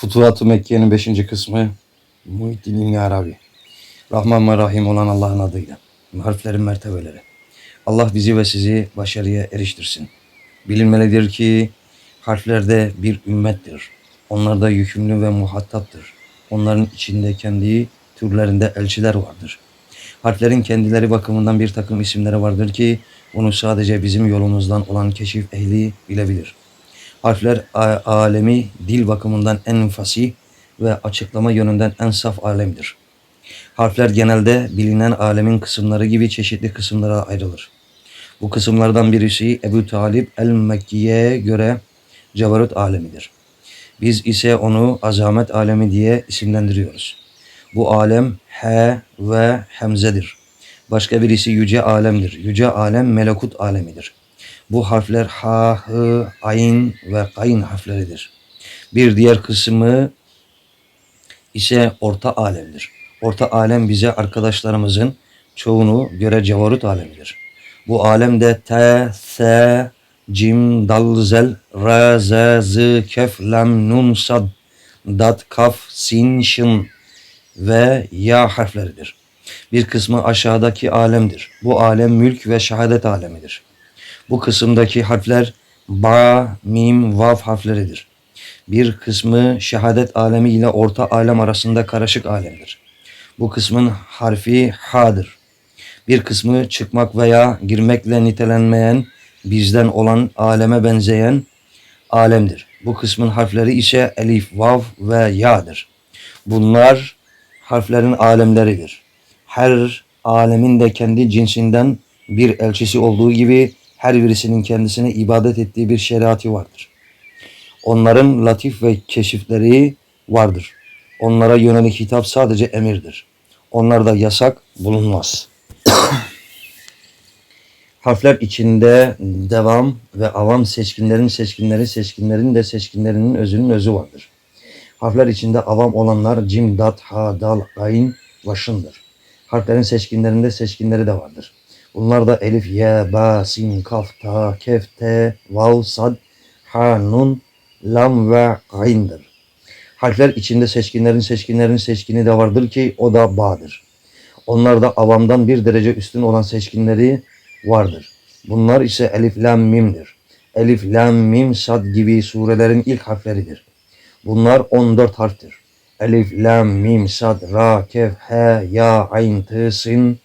Futuhat-ı Mekke'nin 5. kısmı Muhittin Arabi. Rahman ve Rahim olan Allah'ın adıyla. Harflerin mertebeleri. Allah bizi ve sizi başarıya eriştirsin. Bilinmelidir ki harflerde bir ümmettir. Onlar da yükümlü ve muhataptır. Onların içinde kendi türlerinde elçiler vardır. Harflerin kendileri bakımından bir takım isimleri vardır ki onu sadece bizim yolumuzdan olan keşif ehli bilebilir. Harfler alemi dil bakımından en fasih ve açıklama yönünden en saf alemdir. Harfler genelde bilinen alemin kısımları gibi çeşitli kısımlara ayrılır. Bu kısımlardan birisi Ebu Talip el-Mekki'ye göre cebarut alemidir. Biz ise onu azamet alemi diye isimlendiriyoruz. Bu alem H ve Hemze'dir. Başka birisi yüce alemdir. Yüce alem melekut alemidir. Bu harfler ha, hı, ayn ve kayn harfleridir. Bir diğer kısmı ise orta alemdir. Orta alem bize arkadaşlarımızın çoğunu göre cevarut alemidir. Bu alemde te, se, cim, dal, zel, ra, ze, z, kef, lam, nun, sad, dat, kaf, sin, şın ve ya harfleridir. Bir kısmı aşağıdaki alemdir. Bu alem mülk ve şehadet alemidir. Bu kısımdaki harfler ba, mim, vav harfleridir. Bir kısmı şehadet alemi ile orta alem arasında karışık alemdir. Bu kısmın harfi ha'dır. Bir kısmı çıkmak veya girmekle nitelenmeyen, bizden olan aleme benzeyen alemdir. Bu kısmın harfleri ise elif, vav ve ya'dır. Bunlar harflerin alemleridir. Her alemin de kendi cinsinden bir elçisi olduğu gibi her birisinin kendisine ibadet ettiği bir şeriatı vardır. Onların latif ve keşifleri vardır. Onlara yönelik hitap sadece emirdir. Onlarda yasak bulunmaz. Harfler içinde devam ve avam seçkinlerin seçkinleri seçkinlerin de seçkinlerinin özünün özü vardır. Harfler içinde avam olanlar cim, dat, ha, dal, ayn ve şındır. Harflerin seçkinlerinde seçkinleri de vardır. Bunlar da elif, ye, ba, sin, kaf, ta, kef, te, vav, sad, ha, nun, lam ve ayn'dır. Harfler içinde seçkinlerin seçkinlerin seçkini de vardır ki o da ba'dır. Onlar da avamdan bir derece üstün olan seçkinleri vardır. Bunlar ise elif, lam, mim'dir. Elif, lam, mim, sad gibi surelerin ilk harfleridir. Bunlar 14 harftir. Elif, lam, mim, sad, ra, kef, he, ya, ayn, tı, sin,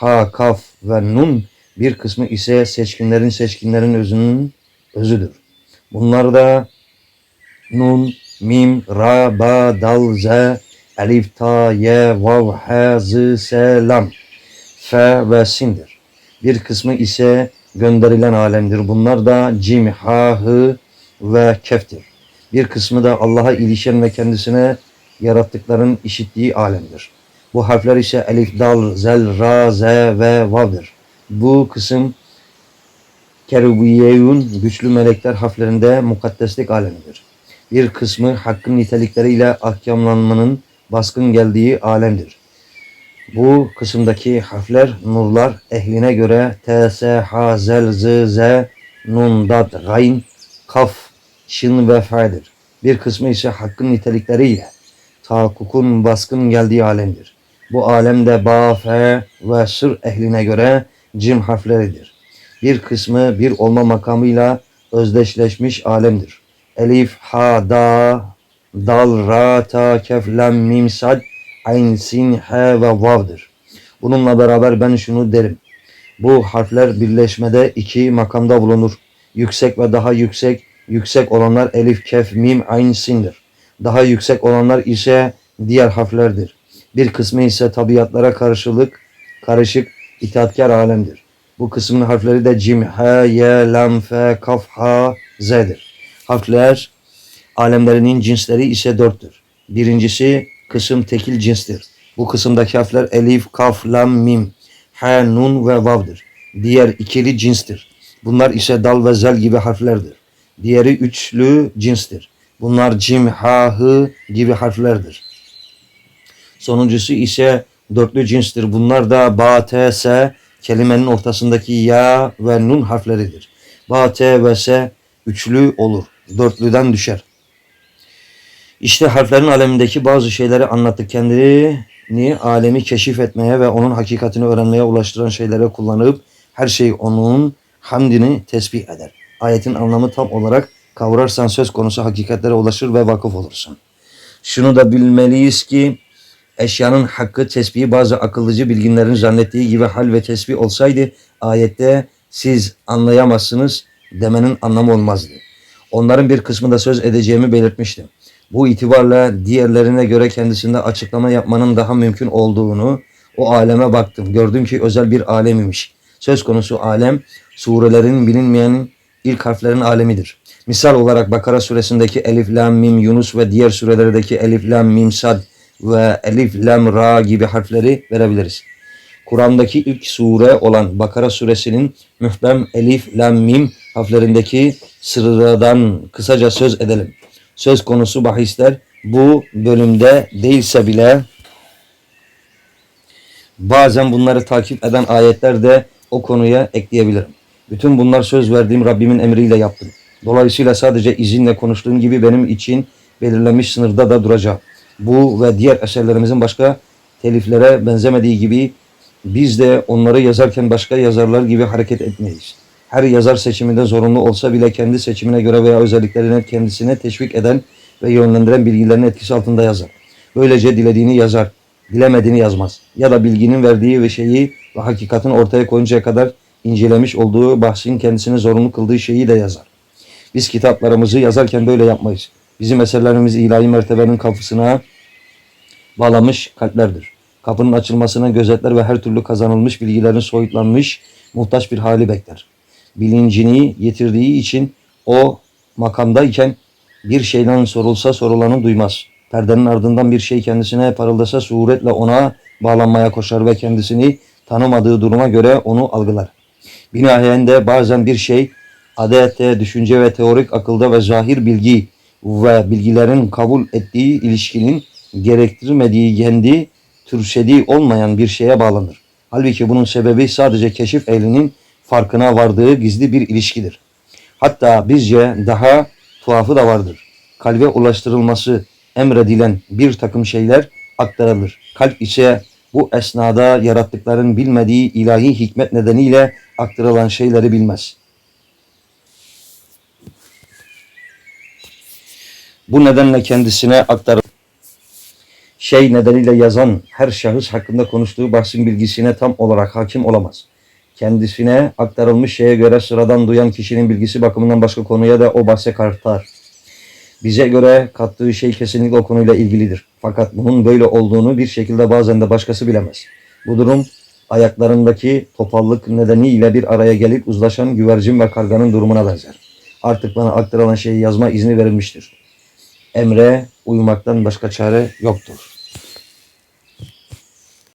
ha, kaf ve nun bir kısmı ise seçkinlerin seçkinlerin özünün özüdür. Bunlar da nun, mim, ra, ba, dal, ze, elif, ta, ye, vav, he, z, se, lam, fe ve sindir. Bir kısmı ise gönderilen alemdir. Bunlar da cim, ha, hı ve keftir. Bir kısmı da Allah'a ilişen ve kendisine yarattıkların işittiği alemdir. Bu harfler ise elif, dal, zel, ra, ze ve vav'dır. Bu kısım kerubiyeyun güçlü melekler harflerinde mukaddeslik alemidir. Bir kısmı hakkın nitelikleriyle ahkamlanmanın baskın geldiği alemdir. Bu kısımdaki harfler nurlar ehline göre T, S, H, Zel, Z, Z, Nun, Dat, Gayn, Kaf, Şin ve Fa'dır. Bir kısmı ise hakkın nitelikleriyle tahakkukun baskın geldiği alemdir. Bu alemde Ba, Fe ve Sır ehline göre cim harfleridir. Bir kısmı bir olma makamıyla özdeşleşmiş alemdir. Elif, Ha, Da, Dal, Ra, Ta, Kef, Lam, Mim, Sad, Ayn, Sin, He ve Vav'dır. Bununla beraber ben şunu derim. Bu harfler birleşmede iki makamda bulunur. Yüksek ve daha yüksek, yüksek olanlar elif, kef, mim, ayn, sindir. Daha yüksek olanlar ise diğer harflerdir. Bir kısmı ise tabiatlara karşılık, karışık, itaatkar alemdir. Bu kısmın harfleri de cim, he, ye, lam, fe, kaf, ha, z'dir. Harfler alemlerinin cinsleri ise dörttür. Birincisi kısım tekil cinstir. Bu kısımdaki harfler elif, kaf, lam, mim, he, nun ve vav'dır. Diğer ikili cinstir. Bunlar ise dal ve zel gibi harflerdir. Diğeri üçlü cinstir. Bunlar cim, ha, hı gibi harflerdir. Sonuncusu ise dörtlü cinstir. Bunlar da ba, te, se kelimenin ortasındaki ya ve nun harfleridir. Ba, te ve se üçlü olur. Dörtlüden düşer. İşte harflerin alemindeki bazı şeyleri anlattık. Kendini alemi keşif etmeye ve onun hakikatini öğrenmeye ulaştıran şeylere kullanıp her şey onun hamdini tesbih eder. Ayetin anlamı tam olarak kavrarsan söz konusu hakikatlere ulaşır ve vakıf olursun. Şunu da bilmeliyiz ki eşyanın hakkı tesbihi bazı akıllıcı bilginlerin zannettiği gibi hal ve tesbih olsaydı ayette siz anlayamazsınız demenin anlamı olmazdı. Onların bir kısmında söz edeceğimi belirtmiştim. Bu itibarla diğerlerine göre kendisinde açıklama yapmanın daha mümkün olduğunu o aleme baktım. Gördüm ki özel bir alem imiş. Söz konusu alem surelerin bilinmeyen ilk harflerin alemidir. Misal olarak Bakara suresindeki Elif, Lam, Mim, Yunus ve diğer surelerdeki Elif, Lam, Mim, Sad ve Elif, Lam, Ra gibi harfleri verebiliriz. Kur'an'daki ilk sure olan Bakara suresinin mühbem Elif, Lam, Mim harflerindeki sıradan kısaca söz edelim. Söz konusu bahisler bu bölümde değilse bile bazen bunları takip eden ayetler de o konuya ekleyebilirim. Bütün bunlar söz verdiğim Rabbimin emriyle yaptım. Dolayısıyla sadece izinle konuştuğum gibi benim için belirlenmiş sınırda da duracağım. Bu ve diğer eserlerimizin başka teliflere benzemediği gibi biz de onları yazarken başka yazarlar gibi hareket etmeyiz. Her yazar seçiminde zorunlu olsa bile kendi seçimine göre veya özelliklerine kendisine teşvik eden ve yönlendiren bilgilerin etkisi altında yazar. Böylece dilediğini yazar, dilemediğini yazmaz. Ya da bilginin verdiği ve şeyi ve hakikatin ortaya koyuncaya kadar incelemiş olduğu bahsin kendisine zorunlu kıldığı şeyi de yazar. Biz kitaplarımızı yazarken böyle yapmayız. Bizim eserlerimiz ilahi mertebenin kapısına bağlamış kalplerdir. Kapının açılmasına gözetler ve her türlü kazanılmış bilgilerin soyutlanmış, muhtaç bir hali bekler. Bilincini yitirdiği için o makamdayken bir şeyden sorulsa sorulanı duymaz. Perdenin ardından bir şey kendisine parıldasa suretle ona bağlanmaya koşar ve kendisini tanımadığı duruma göre onu algılar. Binaen bazen bir şey adette, düşünce ve teorik akılda ve zahir bilgi ve bilgilerin kabul ettiği ilişkinin gerektirmediği kendi türsediği olmayan bir şeye bağlanır. Halbuki bunun sebebi sadece keşif ehlinin farkına vardığı gizli bir ilişkidir. Hatta bizce daha tuhafı da vardır. Kalbe ulaştırılması emredilen bir takım şeyler aktarılır. Kalp ise bu esnada yarattıkların bilmediği ilahi hikmet nedeniyle aktarılan şeyleri bilmez. Bu nedenle kendisine aktarılan şey nedeniyle yazan her şahıs hakkında konuştuğu bahsin bilgisine tam olarak hakim olamaz. Kendisine aktarılmış şeye göre sıradan duyan kişinin bilgisi bakımından başka konuya da o bahse kartar. Bize göre kattığı şey kesinlikle o konuyla ilgilidir. Fakat bunun böyle olduğunu bir şekilde bazen de başkası bilemez. Bu durum ayaklarındaki topallık nedeniyle bir araya gelip uzlaşan güvercin ve karganın durumuna benzer. Artık bana aktarılan şeyi yazma izni verilmiştir. Emre uyumaktan başka çare yoktur.